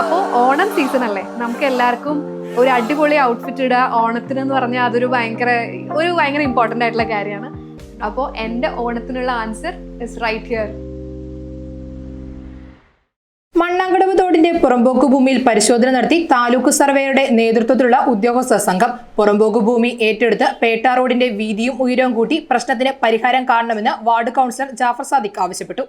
അപ്പോൾ ഓണം സീസൺ അല്ലേ? നമുക്ക് എല്ലാവർക്കും ഒരു അടിപൊളി ഔട്ട്ഫിറ്റ് ഇടുക. ഓണത്തിന് എന്ന് പറഞ്ഞാൽ അതൊരു ഭയങ്കര ഒരു ഭയങ്കര ഇമ്പോർട്ടന്റ് ആയിട്ടുള്ള കാര്യമാണ്. അപ്പോൾ എന്റെ ഓണത്തിനുള്ള answer is right here Mannankadavu തോടിന്റെ പുറമ്പോക്ക് ഭൂമിയിൽ പരിശോധന നടത്തി താലൂക്ക് സർവേയുടെ നേതൃത്വത്തിലുള്ള ഉദ്യോഗസ്ഥ സംഘം പുറമ്പോക്ക് ഭൂമി ഏറ്റെടുത്ത് പേട്ട റോഡിന്റെ വീതിയും ഉയരവും കൂട്ടി പ്രശ്നത്തിന് പരിഹാരം കാണണമെന്ന് വാർഡ് കൌൺസിലർ ജാഫർ സാദിഖ് ആവശ്യപ്പെട്ടു.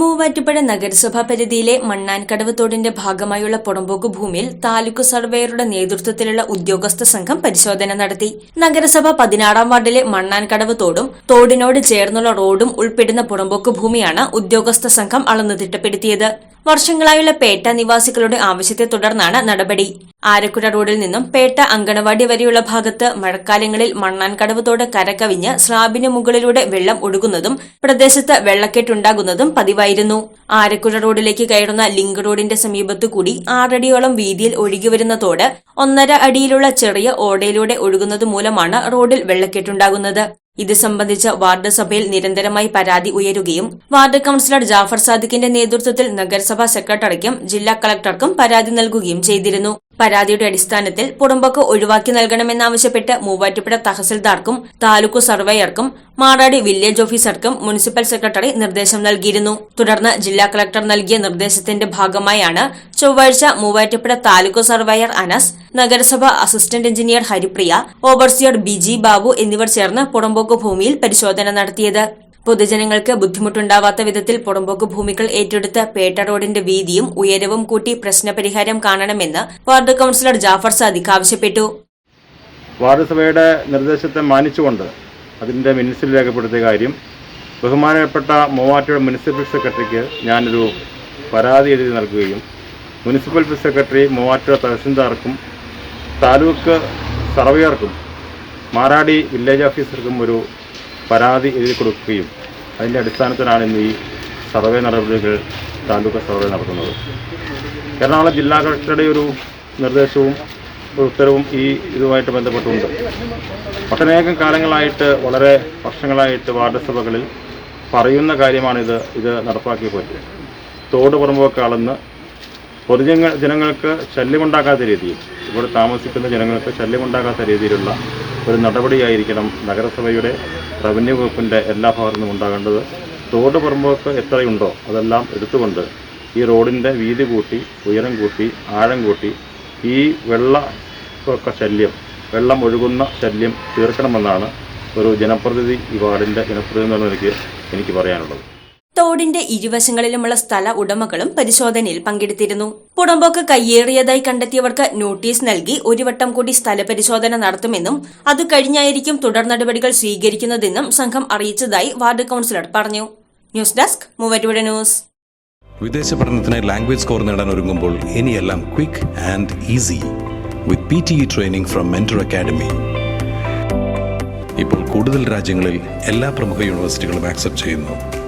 മൂവാറ്റുപുഴ നഗരസഭാ പരിധിയിലെ മണ്ണാൻകടവ് തോടിന്റെ ഭാഗമായുള്ള പുറമ്പോക്ക് ഭൂമിയിൽ താലൂക്ക് സർവേയറുടെ നേതൃത്വത്തിലുള്ള ഉദ്യോഗസ്ഥ സംഘം പരിശോധന നടത്തി. നഗരസഭ പതിനാറാം വാർഡിലെ മണ്ണാൻകടവ് തോടും തോടിനോട് ചേർന്നുള്ള റോഡും ഉൾപ്പെടുന്ന പുറമ്പോക്ക് ഭൂമിയാണ് ഉദ്യോഗസ്ഥ സംഘം അളന്നു തിട്ടപ്പെടുത്തിയത്. വർഷങ്ങളായുള്ള പേട്ട നിവാസികളുടെ ആവശ്യത്തെ തുടർന്നാണ് നടപടി. ആരക്കുഴ റോഡിൽ നിന്നും പേട്ട അങ്കണവാടി വരെയുള്ള ഭാഗത്ത് മഴക്കാലങ്ങളിൽ മണ്ണാൻകടവ് തോട് കരകവിഞ്ഞ് സ്ലാബിന് മുകളിലൂടെ വെള്ളം ഒഴുകുന്നതും പ്രദേശത്ത് വെള്ളക്കെട്ടുണ്ടാകുന്നതും പതിവായിരുന്നു. ആരക്കുഴ റോഡിലേക്ക് കയറുന്ന ലിങ്ക് റോഡിന്റെ സമീപത്തു കൂടി ആറടിയോളം വീതിയിൽ ഒഴുകിവരുന്നതോട് ഒന്നര അടിയിലുള്ള ചെറിയ ഓടയിലൂടെ ഒഴുകുന്നത് മൂലമാണ് റോഡിൽ വെള്ളക്കെട്ടുണ്ടാകുന്നത്. ഇത് സംബന്ധിച്ച് വാർഡ് സഭയിൽ നിരന്തരമായി പരാതി ഉയരുകയും വാർഡ് കൌൺസിലർ ജാഫർ സാദിഖിന്റെ നേതൃത്വത്തിൽ നഗരസഭാ സെക്രട്ടറിക്കും ജില്ലാ കളക്ടർക്കും പരാതി നൽകുകയും ചെയ്തിരുന്നു പരാതിയുടെ അടിസ്ഥാനത്തിൽ പുറമ്പോക്ക് ഒഴിവാക്കി നൽകണമെന്നാവശ്യപ്പെട്ട് മൂവാറ്റുപുഴ തഹസിൽദാർക്കും താലൂക്ക് സർവേയർക്കും മാറാടി വില്ലേജ് ഓഫീസർക്കും മുനിസിപ്പൽ സെക്രട്ടറി നിർദ്ദേശം നൽകിയിരുന്നു. തുടർന്ന് ജില്ലാ കളക്ടർ നൽകിയ നിർദ്ദേശത്തിന്റെ ഭാഗമായാണ് ചൊവ്വാഴ്ച മൂവാറ്റുപുഴ താലൂക്ക് സർവേയർ അനസ് നഗരസഭ assistant engineer Haripriya overseer Biji Babu എന്നിവർ ചേർന്ന് പുടമ്പോക്ക് ഭൂമിയിൽ പരിശോധന നടത്തിയത്. പൊതുജനങ്ങൾക്ക് ബുദ്ധിമുട്ടുണ്ടാവാത്ത വിധത്തിൽ പുറമ്പോക്ക് ഭൂമികൾ ഏറ്റെടുത്ത് പേട്ട റോഡിന്റെ വീതിയും ഉയരവും കൂട്ടി പ്രശ്നപരിഹാരം കാണണമെന്ന് വാർഡ് കൌൺസിലർ ജാഫർ സാദിഖ് ആവശ്യപ്പെട്ടു. വാർഡ് സഭയുടെ നിർദ്ദേശത്തെ മാനിച്ചുകൊണ്ട് അതിന്റെ മിനിസിൽ രേഖപ്പെടുത്തിയ കാര്യം ബഹുമാനപ്പെട്ട മൂവാറ്റുപുഴ മുനിസിപ്പൽ സെക്രട്ടറിക്ക് ഞാനൊരു പരാതി എഴുതി നൽകുകയും മുനിസിപ്പൽ സെക്രട്ടറി മൂവാറ്റുപുഴ തഹസിൽദാർക്കും താലൂക്ക് സർവേയർക്കും മാറാടി വില്ലേജ് ഓഫീസർക്കും ഒരു പരാതി എഴുതി കൊടുക്കുകയും അതിന്റെ അടിസ്ഥാനത്തിലാണ് ഇന്ന് ഈ സർവേ നടപടികൾ താലൂക്ക് സർവേ നടത്തുന്നത്. എറണാകുളം ജില്ലാ കളക്ടറുടെ ഒരു നിർദ്ദേശവും ഉത്തരവും ഈ ഇതുമായിട്ട് ബന്ധപ്പെട്ടുണ്ട്. ഒട്ടനേകം കാലങ്ങളായിട്ട് വളരെ വർഷങ്ങളായിട്ട് വാർഡ് സഭകളിൽ പറയുന്ന കാര്യമാണിത് ഇത് നടപ്പാക്കി പോയത് തോട് പുറമ്പൊക്കെ അളന്ന് പൊതുജന ജനങ്ങൾക്ക് ശല്യമുണ്ടാക്കാത്ത രീതിയിൽ ഇവിടെ താമസിക്കുന്ന ജനങ്ങൾക്ക് ശല്യമുണ്ടാകാത്ത രീതിയിലുള്ള ഒരു നടപടിയായിരിക്കണം നഗരസഭയുടെ റവന്യൂ വകുപ്പിന്റെ എല്ലാ ഭാഗത്തു നിന്നും ഉണ്ടാകേണ്ടത്. തോട് പുറമ്പോക്ക് എത്രയുണ്ടോ അതെല്ലാം എടുത്തുകൊണ്ട് ഈ റോഡിന്റെ വീതി കൂട്ടി ഉയരം കൂട്ടി ആഴം കൂട്ടി ഈ വെള്ള ഒക്കെ ശല്യം വെള്ളം ഒഴുകുന്ന ശല്യം തീർക്കണമെന്നാണ് ഒരു ജനപ്രതിനിധി ഈ വാർഡിന്റെ ജനപ്രതിനിധി എന്നുള്ള എനിക്ക് പറയാനുള്ളത്. തോടിന്റെ ഇരുവശങ്ങളിലുമുള്ള സ്ഥല ഉടമകളും പരിശോധനയിൽ പങ്കെടുത്തിരുന്നു. പുറമ്പോക്ക് കയ്യേറിയതായി കണ്ടെത്തിയവർക്ക് നോട്ടീസ് നൽകി ഒരു വട്ടം കൂടി സ്ഥലപരിശോധന നടത്തുമെന്നും അത് കഴിഞ്ഞായിരിക്കും തുടർ നടപടികൾ സ്വീകരിക്കുന്നതെന്നും സംഘം അറിയിച്ചതായി വാർഡ് കൌൺസിലർ പറഞ്ഞു. News desk Muvattupuzha news. വിദേശ പഠനത്തിന് ലാംഗ്വേജ് സ്കോർ നേടാൻ ഒരുങ്ങുമ്പോൾ ഇനിയെല്ലാം quick and easy with P T E training from mentor academy ഇപ്പോൾ കൂടുതൽ രാജ്യങ്ങളിൽ എല്ലാ പ്രമുഖ യൂണിവേഴ്സിറ്റികളും ആക്സെപ്റ്റ് ചെയ്യുന്നു.